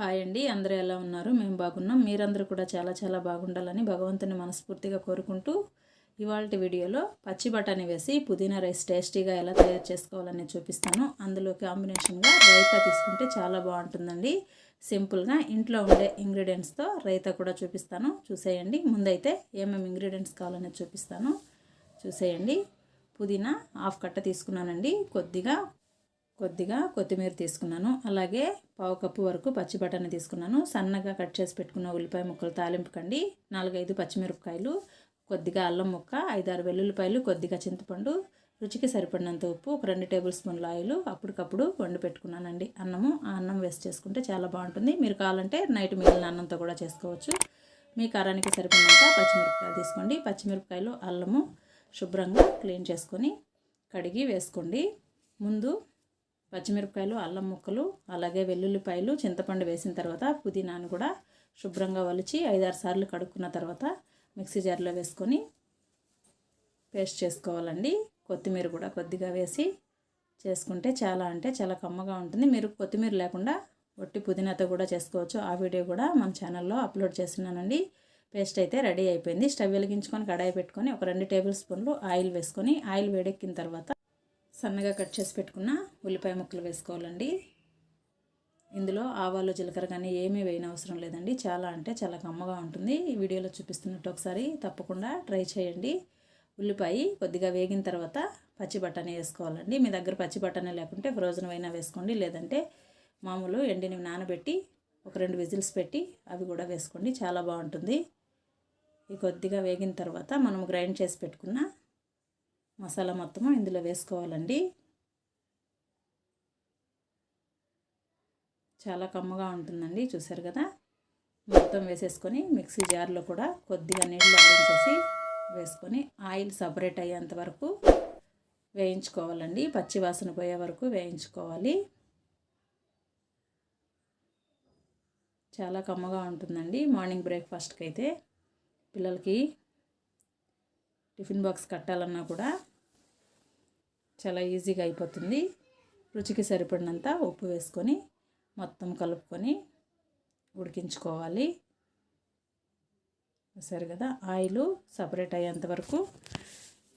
Hi అండి. అందరూ ఎలా ఉన్నారు? మేము బాగున్నాం. మీరందరూ కూడా చాలా చాలా బాగుండాలని భగవంతుని మనస్ఫూర్తిగా కోరుకుంటూ ఇవాళ వీడియోలో పచ్చి బఠానీ వేసి పుదీనా రైస్ టేస్టీగా ఎలా తయారు చేసుకోవాలని చూపిస్తాను. అందులో కాంబినేషన్గా రైతా తీసుకుంటే చాలా బాగుంటుందండి. సింపుల్గా ఇంట్లో ఉండే ఇంగ్రీడియంట్స్తో రైతా కూడా చూపిస్తాను. చూసేయండి. ముందైతే ఏమేమి ఇంగ్రీడియంట్స్ కావాలని చూపిస్తాను. చూసేయండి. పుదీనా హాఫ్ కట్ట తీసుకున్నానండి. కొద్దిగా కొద్దిగా కొత్తిమీర తీసుకున్నాను. అలాగే పావు కప్పు వరకు పచ్చి బఠానీ తీసుకున్నాను. సన్నగా కట్ చేసి పెట్టుకున్న ఉల్లిపాయ ముక్కలు తాలింపుకండి నాలుగైదు పచ్చిమిరపకాయలు కొద్దిగా అల్లం ముక్క ఐదారు వెల్లుల్లిపాయలు కొద్దిగా చింతపండు. రుచికి సరిపడినంత ఉప్పు ఒక రెండు టేబుల్ స్పూన్ల ఆయిల్ అప్పటికప్పుడు వండి పెట్టుకున్నానండి. అన్నము ఆ అన్నం వేస్ట్ చేసుకుంటే చాలా బాగుంటుంది. మీరు కావాలంటే నైట్ మిగిలిన అన్నంతో కూడా చేసుకోవచ్చు. మీ కారానికి సరిపడినంత పచ్చిమిరపకాయలు తీసుకోండి. పచ్చిమిరపకాయలు అల్లము శుభ్రంగా క్లీన్ చేసుకొని కడిగి వేసుకోండి. ముందు పచ్చిమిరపకాయలు అల్లం ముక్కలు అలాగే వెల్లుల్లిపాయలు చింతపండు వేసిన తర్వాత పుదీనాను కూడా శుభ్రంగా వలిచి ఐదారు సార్లు కడుక్కున్న తర్వాత మిక్సీ జార్లో వేసుకొని పేస్ట్ చేసుకోవాలండి. కొత్తిమీర కూడా కొద్దిగా వేసి చేసుకుంటే చాలా అంటే చాలా కమ్మగా ఉంటుంది. మీరు కొత్తిమీర లేకుండా ఒట్టి పుదీనాతో కూడా చేసుకోవచ్చు. ఆ వీడియో కూడా మన ఛానల్లో అప్లోడ్ చేస్తున్నానండి. పేస్ట్ అయితే రెడీ అయిపోయింది. స్టవ్ వెలిగించుకొని కడాయి పెట్టుకొని ఒక రెండు టేబుల్ స్పూన్లు ఆయిల్ వేసుకొని ఆయిల్ వేడెక్కిన తర్వాత సన్నగా కట్ చేసి పెట్టుకున్న ఉల్లిపాయ ముక్కలు వేసుకోవాలండి. ఇందులో ఆవాలు జీలకర్ర కానీ ఏమీ వేయని అవసరం లేదండి. చాలా అంటే చాలా కమ్మగా ఉంటుంది. ఈ వీడియోలో చూపిస్తున్నట్టు ఒకసారి తప్పకుండా ట్రై చేయండి. ఉల్లిపాయ కొద్దిగా వేగిన తర్వాత పచ్చి బఠానీ వేసుకోవాలండి. మీ దగ్గర పచ్చి బఠానీ లేకుంటే ఫ్రోజన్ అయినా వేసుకోండి. లేదంటే మామూలు ఎండిని నానబెట్టి ఒక రెండు విజిల్స్ పెట్టి అవి కూడా వేసుకోండి. చాలా బాగుంటుంది. ఈ కొద్దిగా వేగిన తర్వాత మనం గ్రైండ్ చేసి పెట్టుకున్న మసాలా మొత్తము ఇందులో వేసుకోవాలండి. చాలా కమ్మగా ఉంటుందండి చూసారు కదా? మొత్తం వేసేసుకొని మిక్సీ జార్లో కూడా కొద్దిగా నీళ్ళు ఆడించేసి వేసుకొని ఆయిల్ సపరేట్ అయ్యేంత వరకు వేయించుకోవాలండి. పచ్చి వాసన పోయే వరకు వేయించుకోవాలి. చాలా కమ్మగా ఉంటుందండి మార్నింగ్ బ్రేక్ఫాస్ట్కి అయితే పిల్లలకి టిఫిన్ బాక్స్ కట్టాలన్నా కూడా చాలా ఈజీగా అయిపోతుంది. రుచికి సరిపడినంత ఉప్పు వేసుకొని మొత్తం కలుపుకొని ఉడికించుకోవాలి. సరే కదా ఆయిల్ సపరేట్ అయ్యేంత వరకు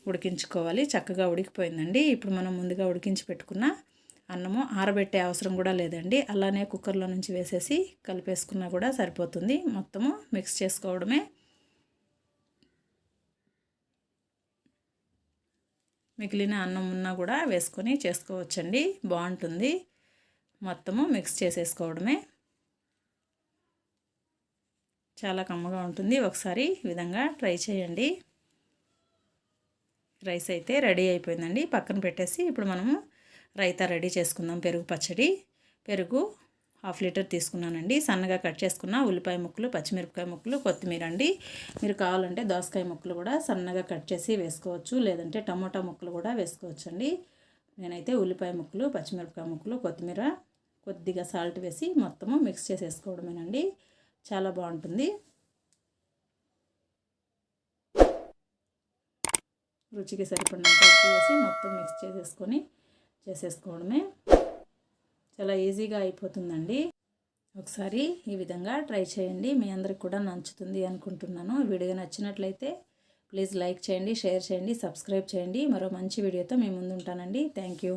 ఉడికించుకోవాలి. చక్కగా ఉడికిపోయిందండి. ఇప్పుడు మనం ముందుగా ఉడికించి పెట్టుకున్న అన్నము ఆరబెట్టే అవసరం కూడా లేదండి. అలానే కుక్కర్లో నుంచి వేసేసి కలిపేసుకున్నా కూడా సరిపోతుంది. మొత్తము మిక్స్ చేసుకోవడమే మిగిలిన అన్నం ఉన్నా కూడా వేసుకొని చేసుకోవచ్చండి. బాగుంటుంది. మొత్తము మిక్స్ చేసేసుకోవడమే. చాలా కమ్మగా ఉంటుంది. ఒకసారి ఈ విధంగా ట్రై చేయండి. రైస్ అయితే రెడీ అయిపోయిందండి. పక్కన పెట్టేసి ఇప్పుడు మనము రైతా రెడీ చేసుకుందాం. పెరుగు పచ్చడి. పెరుగు హాఫ్ లీటర్ తీసుకున్నానండి. సన్నగా కట్ చేసుకున్న ఉల్లిపాయ ముక్కలు పచ్చిమిరపకాయ ముక్కలు కొత్తిమీర అండి. మీరు కావాలంటే దోసకాయ ముక్కలు కూడా సన్నగా కట్ చేసి వేసుకోవచ్చు. లేదంటే టమోటా ముక్కలు కూడా వేసుకోవచ్చు అండి నేనైతే ఉల్లిపాయ ముక్కలు పచ్చిమిరపకాయ ముక్కలు కొత్తిమీర కొద్దిగా సాల్ట్ వేసి మొత్తము మిక్స్ చేసేసుకోవడమేనండి. చాలా బాగుంటుంది. రుచికి సరిపడినంత ఉప్పు వేసి మొత్తం మిక్స్ చేసేసుకొని చేసేసుకోవడమే. చాలా ఈజీగా అయిపోతుందండి. ఒకసారి ఈ విధంగా ట్రై చేయండి. మీ అందరికి కూడా నచ్చుతుంది అనుకుంటున్నాను. వీడియో నచ్చినట్లయితే ప్లీజ్ లైక్ చేయండి షేర్ చేయండి సబ్స్క్రైబ్ చేయండి. మరో మంచి వీడియోతో మీ ముందు ఉంటానండి. Thank you.